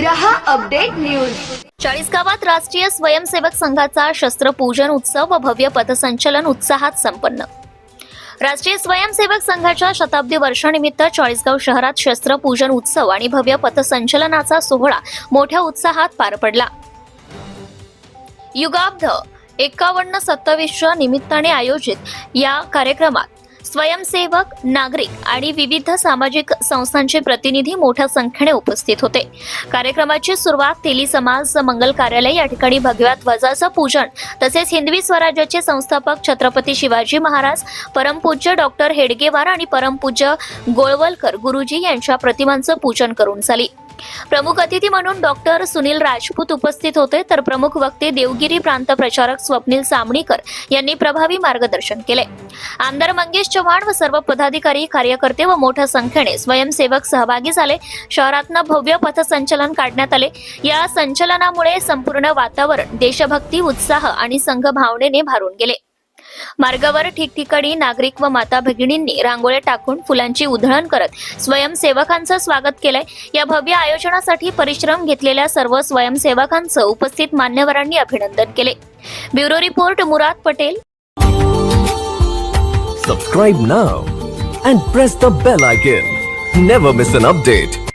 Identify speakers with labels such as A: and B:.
A: रहा update news.
B: चाळीस गावात राष्ट्रीय स्वयंसेवक संघाचा शस्त्रपूजन उत्सव व भव्य पथसंचलन उत्साहात संपन्न. राष्ट्रीय स्वयंसेवक संघाच्या शताब्दी वर्षानिमित्त चाळीसगाव शहरात शस्त्रपूजन उत्सव आणि भव्य पथसंचलनाचा सोहळा मोठ्या उत्साहात पार पडला. युगाब्ध एकावन्न सत्तावीसच्या निमित्ताने आयोजित या कार्यक्रमात स्वयंसेवक नागरिक आणि विविध सामाजिक संस्थांचे प्रतिनिधी मोठ्या संख्येने उपस्थित होते. कार्यक्रमाची सुरुवात तेली समाज मंगल कार्यालय या ठिकाणी भगव्या ध्वजाचं पूजन तसेच हिंदवी स्वराज्याचे संस्थापक छत्रपती शिवाजी महाराज परमपूज्य डॉक्टर हेडगेवार आणि परमपूज्य गोळवलकर गुरुजी यांच्या प्रतिमांचं पूजन करून झाली. प्रमुख अतिथी म्हणून डॉक्टर सुनील राजपूत उपस्थित होते. तर प्रमुख वक्ते देवगिरी प्रांत प्रचारक स्वप्नील सामणीकर यांनी प्रभावी मार्गदर्शन केले. आमदार मंगेश चव्हाण व सर्व पदाधिकारी कार्यकर्ते व मोठ्या संख्येने स्वयंसेवक सहभागी झाले. शहरातनं भव्य पथसंचलन काढण्यात आले. या संचलनामुळे संपूर्ण वातावरण देशभक्ती उत्साह आणि संघ भावनेने भारून गेले. मार्गावर ठिकठिकाणी नागरिक व माता भगिनींनी रांगोळ्या टाकून फुलांची उधळण करत स्वयंसेवकांचं स्वागत केलंय. या भव्य आयोजनासाठी परिश्रम घेतलेल्या सर्व स्वयंसेवकांचं उपस्थित मान्यवरांनी अभिनंदन केले. Bureau report Murad Patel.
C: Subscribe now and press the bell icon never miss an update